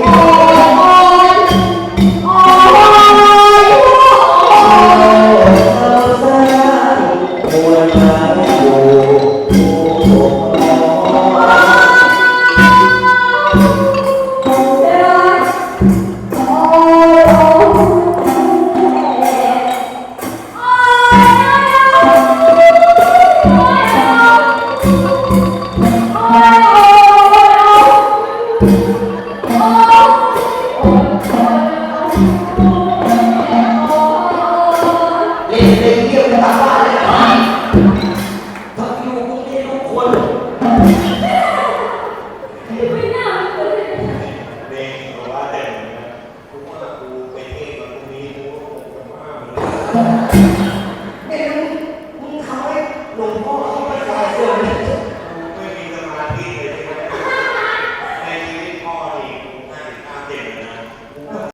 โมลนาไม่โย ว่า